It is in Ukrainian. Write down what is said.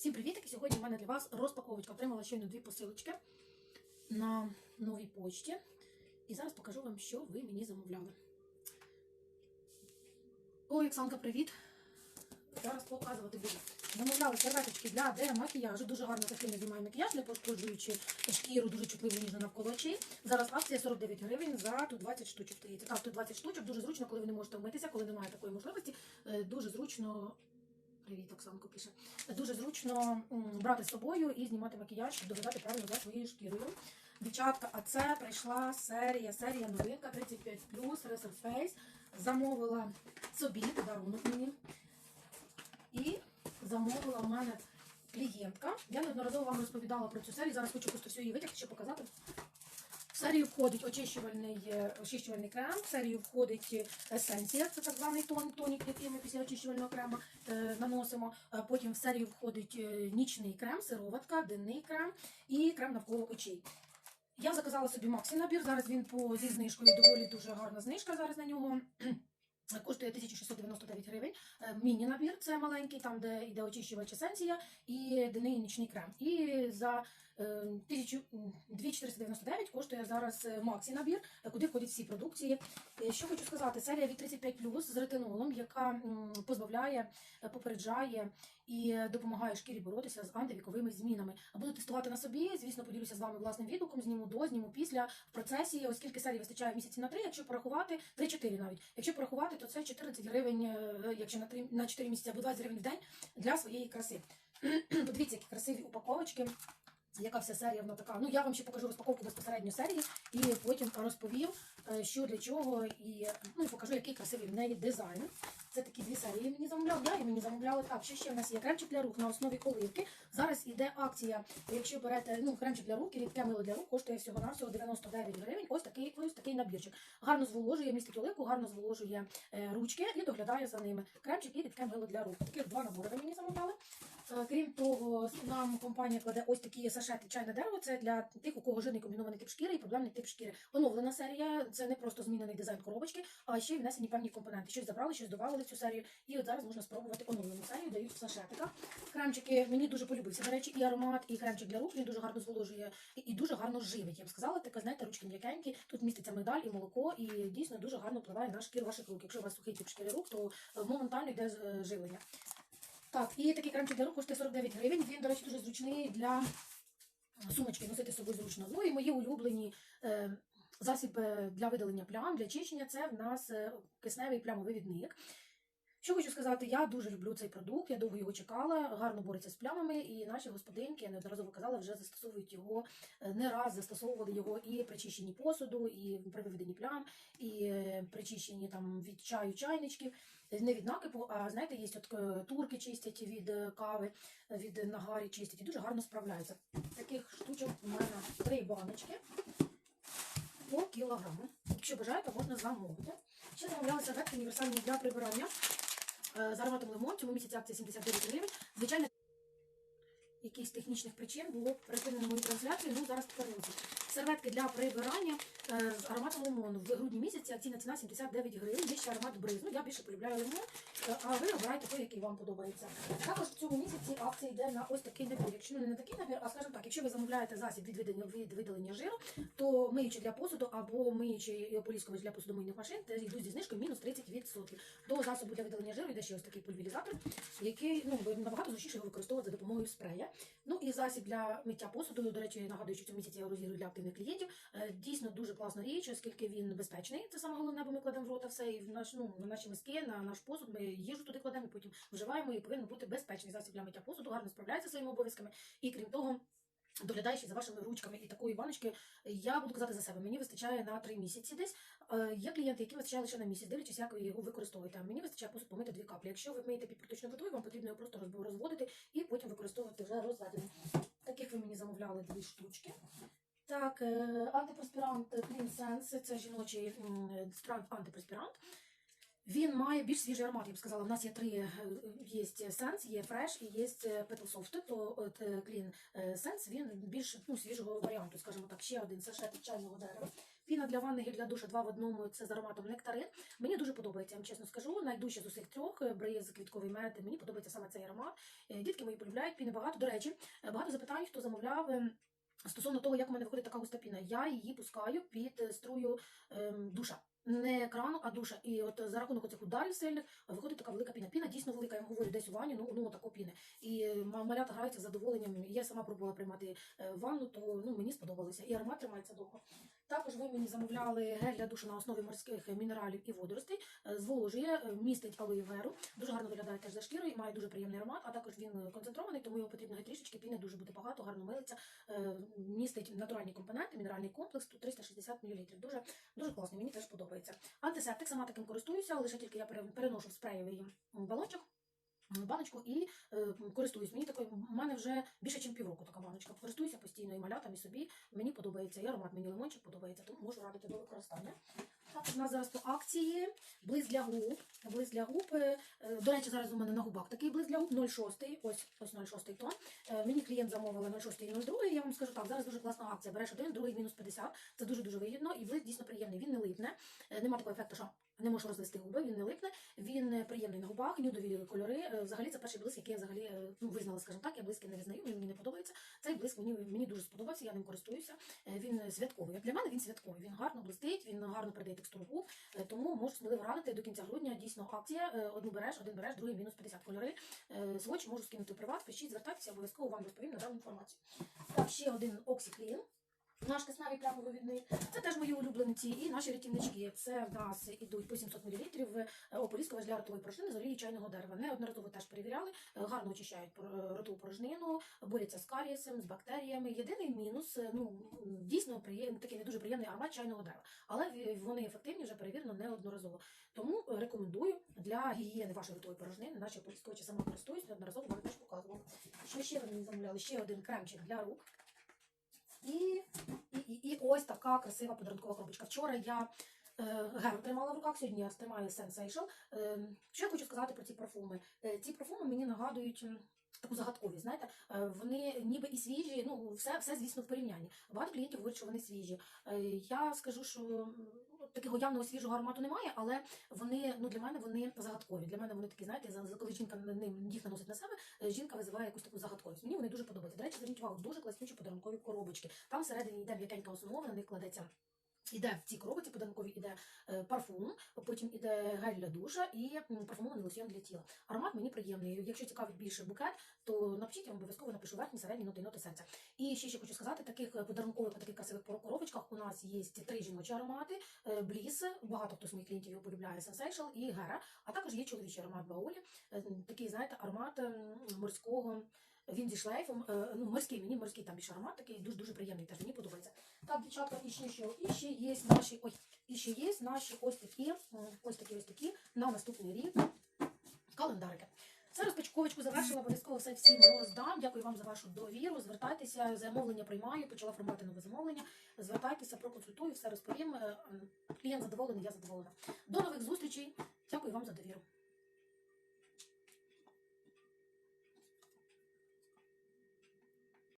Всім привіт! Сьогодні в мене для вас розпаковочка. Отримала щойно дві посилочки на новій почті. І зараз покажу вам, що ви мені замовляли. Ой, Оксанка, привіт! Зараз показувати буду. Замовляли серветочки для демакіяжу. Дуже гарно такими знімає макіяж, не пошкоджуючи шкіру, дуже чутливо ніжно навколо очей. Зараз акція 49 гривень за тут 20 штучок. Так, тут 20 штучок. Дуже зручно, коли ви не можете вмитися, коли немає такої можливості. Е, Дуже зручно. Привіт, Оксанко пише. Дуже зручно брати з собою і знімати макіяж, щоб доглядати правильно за своєю шкірою. Дівчатка, а це прийшла серія, серія новинка 35 Resurface Face. Замовила собі подарунок мені. І замовила в мене клієнтка. Я неодноразово вам розповідала про цю серію. Зараз хочу просто всю її витягти, щоб показати. Серію входить очищувальний, е, очищувальний крем, в серію входить е, есенція, це так званий тон, тонік, який ми після очищувального крему е, наносимо. Потім в серію входить нічний крем, сироватка, денний крем і крем навколо очей. Я заказала собі Максі набір. Зараз він по зі знижкою доволі дуже гарна знижка зараз на нього. Коштує 1699 гривень. Е, Міні-набір це маленький, там де йде очищувач есенція і денний нічний крем. І за е, 1000 м, 2499 коштує зараз е, Максі набір, е, куди входять всі продукції. Е, Що хочу сказати, серія від 35 з ретинолом, яка позбавляє, е, попереджає і е, допомагає шкірі боротися з антивіковими змінами. Буду тестувати на собі. Звісно, поділюся з вами власним відгуком. Зніму до, зніму після в процесі, оскільки серії вистачає місяці на три. Якщо порахувати, 3-4 навіть. Якщо порахувати, то це 14 гривень, е, якщо на 3, на 4 місяці або 20 гривень в день для своєї краси. Подивіться, які красиві упаковочки. Яка вся серія вона така. Ну я вам ще покажу розпаковку безпосередньо серії, і потім розповім, е, що для чого, і ну і покажу, який красивий в неї дизайн. Це такі дві серії мені замовляв. Я і мені замовляла так. Що ще в нас є кремчик для рук на основі оливки. Зараз іде акція. Якщо берете ну кремчик для рук, рідке мило для рук, коштує всього навсього 99 гривень. Ось такий ось такий набірчик. Гарно зволожує, містить оливку, гарно зволожує е, ручки і доглядає за ними. Кремчик і рідке мило для рук. Таких два набори мені замовляли. Е, Крім того, нам компанія кладе ось такі сашети чайне дерево. Це для тих, у кого жирний комбінований тип шкіри і проблемний тип шкіри. Оновлена серія. Це не просто змінений дизайн коробочки, а ще й внесені певні компоненти. Щось забрали, щось додавали в цю серію. І от зараз можна спробувати оновлену серію, дають в сашетиках. Кремчики мені дуже полюбився. До речі, і аромат, і кремчик для рук він дуже гарно зволожує і, дуже гарно живить. Я б сказала, така знаєте, ручки м'якенькі. Тут міститься мигдаль і молоко, і дійсно дуже гарно впливає на шкіру ваших рук. Якщо у вас сухий тип шкіри рук, то е, моментально йде е, живлення. Так, і такий кремчик для рук коштує 49 гривень. Він, до речі, дуже зручний для сумочки носити з собою зручно. Ну і мої улюблені е, засіби для видалення плям, для чищення це в нас е, кисневий плямовивідник. Що хочу сказати, я дуже люблю цей продукт, я довго його чекала, гарно бореться з плямами, і наші господинки, я неодноразово казала, вже застосовують його е, не раз застосовували його і при чищенні посуду, і при виведенні плям, і е, при чищенні там від чаю чайничків. Не від накипу, а знаєте, є от е, турки чистять від кави, від нагарі чистять і дуже гарно справляються. Таких штучок у мене три баночки по кілограму. Якщо бажаєте, можна замовити. Ще замовляла серветки універсальні для прибирання з ароматом лимон. Цьому місяці акція 79 гривень. Звичайно, якихось технічних причин було припинено мою трансляцію, ну зараз тепер повернуся. Серветки для прибирання е, з ароматом лимону. В грудні місяці акційна ціна 79 гривень. Є ще аромат бризну. Я більше полюбляю лимон, е, а ви обираєте той, який вам подобається. Також в цьому місяці акція йде на ось такий набір. Якщо не на такий набір, а скажімо так, якщо ви замовляєте засіб від видалення, жиру, то миючи для посуду або миючи і ополіскувач для посудомийних машин, те йдуть зі знижкою мінус 30%. До засобу для видалення жиру йде ще ось такий пульверізатор, який ну, набагато зручніше його використовувати за допомогою спрея. Ну і засіб для миття посуду, до речі, нагадую, що в цьому місяці я розіграю для активних клієнтів. Е, Дійсно дуже класна річ, оскільки він безпечний. Це саме головне, бо ми кладемо в рота все і в наш, ну, на наші миски, на наш посуд. Ми їжу туди кладемо, потім вживаємо і повинен бути безпечний засіб для миття посуду, гарно справляється своїми обов'язками. І крім того. Доглядає ще за вашими ручками і такої баночки, я буду казати за себе. Мені вистачає на три місяці десь. Е, Є клієнти, які вистачає лише на місяць, дивлячись, як ви його використовуєте. Мені вистачає посуд помити дві каплі. Якщо ви миєте під проточною водою, вам потрібно його просто розводити і потім використовувати вже розведену. Таких ви мені замовляли дві штучки. Так, е, антипроспірант Clean Sense, це жіночий м, страв антипроспірант. Він має більш свіжий аромат, я б сказала. У нас є три е, є Sense, є Fresh і є Petal Soft. То от Clean е, Sense, він більш ну, свіжого варіанту, скажімо так, ще один сашет чайного дерева. Піна для ванни, гель для душа, два в одному. Це з ароматом нектарин. Мені дуже подобається, я вам чесно скажу. Найдужче з усіх трьох бриз квітковий мед. Мені подобається саме цей аромат. Дітки мої полюбляють піни багато. До речі, багато запитань, хто замовляв. Стосовно того, як у мене виходить така густа піна, я її пускаю під е, струю ем, душа. Не крану, а душа. І от за рахунок цих ударів сильних виходить така велика піна. Піна дійсно велика, я вам говорю, десь у ванні, ну, ну таку піни. І е, малята граються з задоволенням. Я сама пробувала приймати е, ванну, то ну, мені сподобалося. І аромат тримається довго. Також ви мені замовляли гель для душу на основі морських мінералів і водоростей. Е, Зволожує, містить алоє веру. Дуже гарно виглядає теж за шкірою, має дуже приємний аромат, а також він концентрований, тому його потрібно трішечки, піни дуже буде багато, гарно милиться. Містить натуральні компоненти, мінеральний комплекс, тут 360 мл. Дуже, дуже класний, мені теж подобається. Антисептик, сама таким користуюся, лише тільки я переношу в спреєвий балончик. М, Баночку і е, користуюсь. Мені такої, в мене вже більше, ніж півроку така баночка. Користуюся постійно і малятам, і собі. Мені подобається. І аромат мені лимончик подобається, тому можу радити до використання. Так, у нас зараз по акції близ для губ. Близ для губ. е, е, До речі, зараз у мене на губах такий близ для губ 0,6. Ось ось 0,6 тон. Е, Мені клієнт замовила 0,6 і 0,2. Я вам скажу так, зараз дуже класна акція. Береш один, другий мінус 50. Це дуже дуже вигідно. І близ дійсно приємний. Він не липне. Е, Нема такого ефекту, що не можеш розвести губи, він не липне. Він е, приємний на губах, нюдові кольори. Е, Взагалі це перший блиск, який я взагалі е, ну, визнала, скажімо так. Я блиски не визнаю, він мені не подобається. Цей блиск мені, мені дуже сподобався, я ним користуюся. Він святковий. Як для мене він святковий. Він гарно блистить, він гарно передає текстуру Тому можу сміливо радити до кінця грудня. Дійсно акція. Одну береш, один береш, другий мінус 50 кольори. Свочі можу скинути в приват, пишіть, звертайтеся, обов'язково вам розповім надану інформацію. Так, ще один оксіклін. Наш кисневий плямовивідний. Це теж мої улюбленці і наші рятівнички. Це в нас ідуть по 700 мл ополіскувач для ротової порожнини з олії чайного дерева. Неодноразово теж перевіряли, е, гарно очищають пор- ротову порожнину, борються з карієсом, з бактеріями. Єдиний мінус, е, ну дійсно такий не дуже приємний аромат чайного дерева, але вони ефективні вже перевірено неодноразово. Тому е, рекомендую для гігієни вашої ротової порожнини. Наші ополіскувачі сама користуюсь, неодноразово вам теж показувала. Що ще ви мені замовляли? Ще один кремчик для рук. І, і, і, і ось така красива подарункова коробочка. Вчора я е, геру тримала в руках, сьогодні я тримаю Sensation. Е, що я хочу сказати про ці парфуми? Е, ці парфуми мені нагадують. Таку загадковість, знаєте, Е, вони ніби і свіжі, ну все, все звісно в порівнянні. Багато клієнтів говорять, що вони свіжі. Е, Я скажу, що такого явного свіжого аромату немає, але вони ну для мене вони загадкові. Для мене вони такі, знаєте, за- коли жінка ним їх наносить на себе, е, жінка визиває якусь таку загадковість. Мені вони дуже подобаються. До речі, зверніть увагу, дуже класнючі подарункові коробочки. Там всередині йде м'якенька основа, на них кладеться. Іде в цій коробці подарунковій іде е, парфум, потім іде гель для душа і парфумований лосьйон для тіла. Аромат мені приємний. Якщо цікавить більше букет, то напишіть, я вам обов'язково напишу верхні, середні ноти, ноти серця. І ще ще хочу сказати, таких е, подарункових таких красивих коробочках у нас є три жіночі аромати, е, Бліс, багато хто з моїх клієнтів його полюбляє, Sensation і Гера, а також є чоловічий аромат Баолі, такий, знаєте, аромат ем, морського. Він зі шлейфом, е, ну морський, мені морський там більше аромат такий, дуже дуже приємний, теж мені подобається. Так, дівчатка, і ще що? І ще є наші, ой, і ще є наші ось такі, ось такі, ось такі на наступний рік календарики. Це розпачковочку завершила, обов'язково все всім роздам. Дякую вам за вашу довіру. Звертайтеся, замовлення приймаю, почала формувати нове замовлення. Звертайтеся, проконсультую, все розповім. Е, Клієнт задоволений, я задоволена. До нових зустрічей. Дякую вам за довіру.